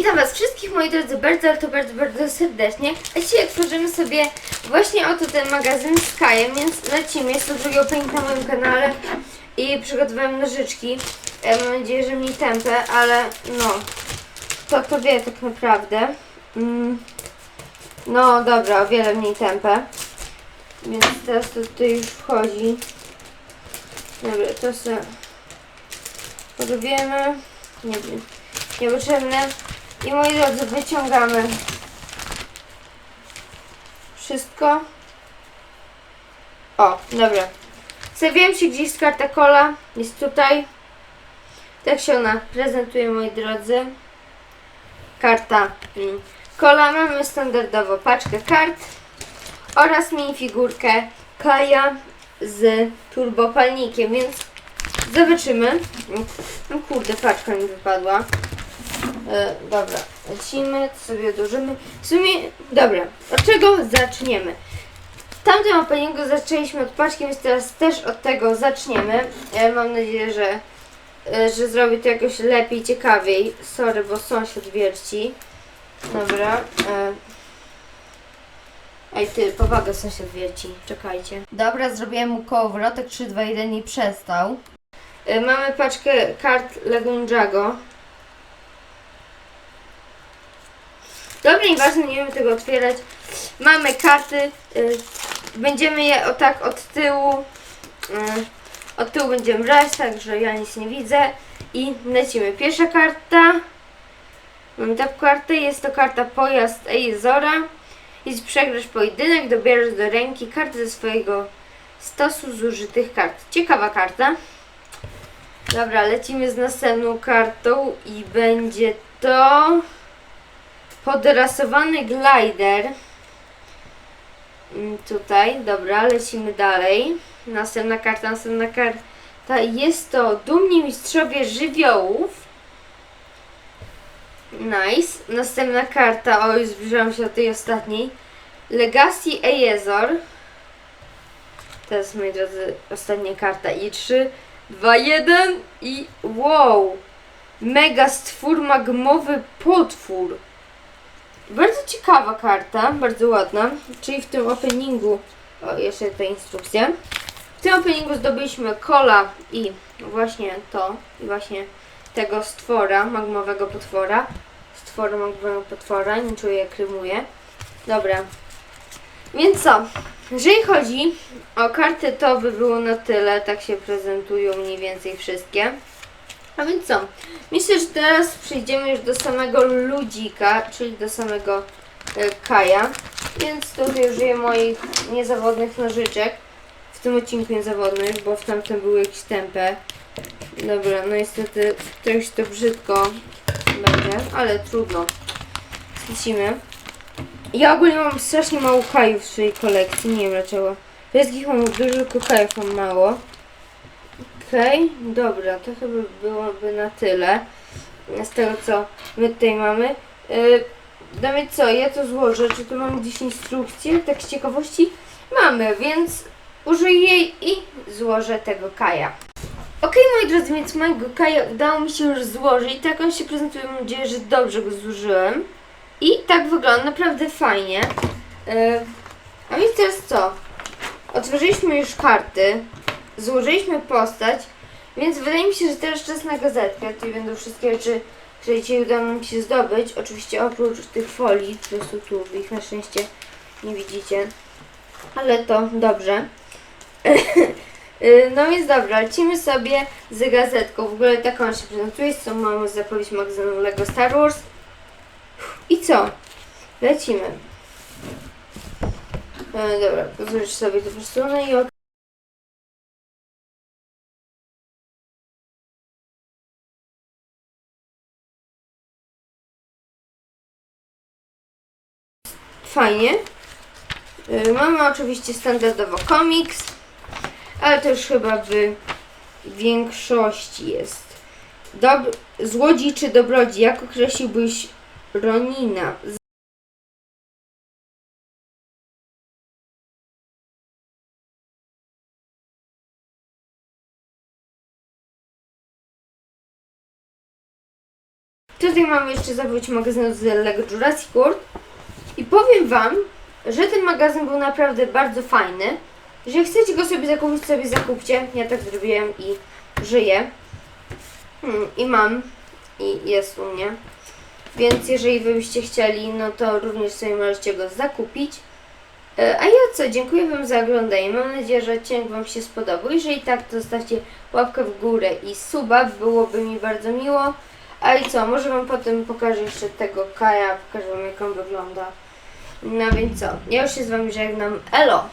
Witam Was wszystkich moi drodzy bardzo, bardzo, bardzo serdecznie. A dzisiaj otworzymy sobie właśnie oto ten magazyn z Kajem, więc lecimy. Jest to drugi opening na moim kanale i przygotowałem nożyczki. E, mam nadzieję, że mniej tępe, ale no, to to wie tak naprawdę. Mm. No dobra, o wiele mniej tępe. Więc teraz to tutaj już wchodzi. Dobra, to sobie podwiemy. Nie wiem. Niepotrzebne. I moi drodzy, wyciągamy wszystko. O, dobra. Zawiłem się gdzieś z karta kola. Jest tutaj. Tak się ona prezentuje, moi drodzy. Karta mm, kola. Mamy standardowo paczkę kart oraz minifigurkę Kaja z turbopalnikiem, więc zobaczymy. No kurde, paczka mi wypadła. E, dobra, lecimy, sobie odłożymy. W sumie, dobra, od czego zaczniemy? Tamtym openingu zaczęliśmy od paczki, więc teraz też od tego zaczniemy. E, mam nadzieję, że, e, że zrobię to jakoś lepiej, ciekawiej. Sorry, bo sąsiad wierci. Dobra. E, Ej ty, powaga sąsiad wierci, czekajcie. Dobra, zrobiłem mu kołowrotek 3, 2, 1 i przestał. E, mamy paczkę kart Lego Ninjago. Dobra, nieważne, nie będziemy tego otwierać. Mamy karty. y, Będziemy je o tak od tyłu. y, Od tyłu będziemy brać, także ja nic nie widzę. I lecimy. Pierwsza karta. Mamy taką kartę. Jest to karta pojazd Ejzora. Jeśli przegrasz pojedynek, dobierasz do ręki kartę ze swojego stosu zużytych kart. Ciekawa karta. Dobra, lecimy z następną kartą i będzie to podrasowany glider. Mm, Tutaj, dobra, lecimy dalej. Następna karta, następna karta. Jest to Dumni Mistrzowie Żywiołów. Nice. Następna karta, oj, zbliżam się do tej ostatniej. Legacy Aezor. To jest, moi drodzy, ostatnia karta. I 3, 2, 1 i wow! Mega stwór magmowy potwór. Bardzo ciekawa karta, bardzo ładna. Czyli w tym openingu, o jeszcze ta instrukcja. W tym openingu zdobyliśmy kola i właśnie to, i właśnie tego stwora, magmowego potwora. Stwora magmowego potwora, nie czuję jak. Dobra. Więc co? Jeżeli chodzi o karty, to by było na tyle. Tak się prezentują mniej więcej wszystkie. A więc co? Myślę, że teraz przejdziemy już do samego ludzika, czyli do samego e, Kaja. Więc tutaj użyję moich niezawodnych nożyczek. W tym odcinku niezawodnych, bo w tamtym były jakieś tempę. Dobra, no niestety trochę to brzydko będzie, ale trudno. Lecimy. Ja ogólnie mam strasznie mało kajów w swojej kolekcji, nie wiem dlaczego. Wszystkich mam dużo, tylko kajów mam mało. Okej, dobra, to chyba byłoby na tyle z tego, co my tutaj mamy. Yy, Damy co, ja to złożę, czy tu mamy gdzieś instrukcję, tak z ciekawości? Mamy, więc użyję jej i złożę tego kaja. Okej, moi drodzy, więc mojego kaja udało mi się już złożyć, tak on się prezentuje, mam nadzieję, że dobrze go złożyłem. I tak wygląda, naprawdę fajnie. Yy, a więc teraz co? Otworzyliśmy już karty, złożyliśmy postać, więc wydaje mi się, że teraz czas na gazetkę. Tutaj będą wszystkie rzeczy, które dzisiaj uda nam się zdobyć. Oczywiście oprócz tych folii, po prostu tu wy ich na szczęście nie widzicie. Ale to dobrze. No więc dobra, lecimy sobie z gazetką. W ogóle taką się prezentuje, co mamy zapowiedź magazynu Lego Star Wars. I co? Lecimy. E, dobra, pozwolę sobie to przesunę i ok. Fajnie. Y, Mamy oczywiście standardowo komiks, ale to już chyba w większości jest. Dob złodzi czy dobrodzi, jak określiłbyś Ronina? Tutaj mamy jeszcze zawróć magazynu z Lego Jurassic World. I powiem Wam, że ten magazyn był naprawdę bardzo fajny. Jeżeli chcecie go sobie zakupić, sobie zakupcie. Ja tak zrobiłem i żyję. Hmm, I mam. I jest u mnie. Więc jeżeli wy byście chcieli, no to również sobie możecie go zakupić. E, A ja co, dziękuję Wam za oglądanie. Mam nadzieję, że odcinek Wam się spodobał. Jeżeli tak, to zostawcie łapkę w górę i suba, byłoby mi bardzo miło. A i co, może Wam potem pokażę jeszcze tego Kaja, pokażę Wam jak on wygląda. No więc co, ja już się z Wami żegnam. Elo!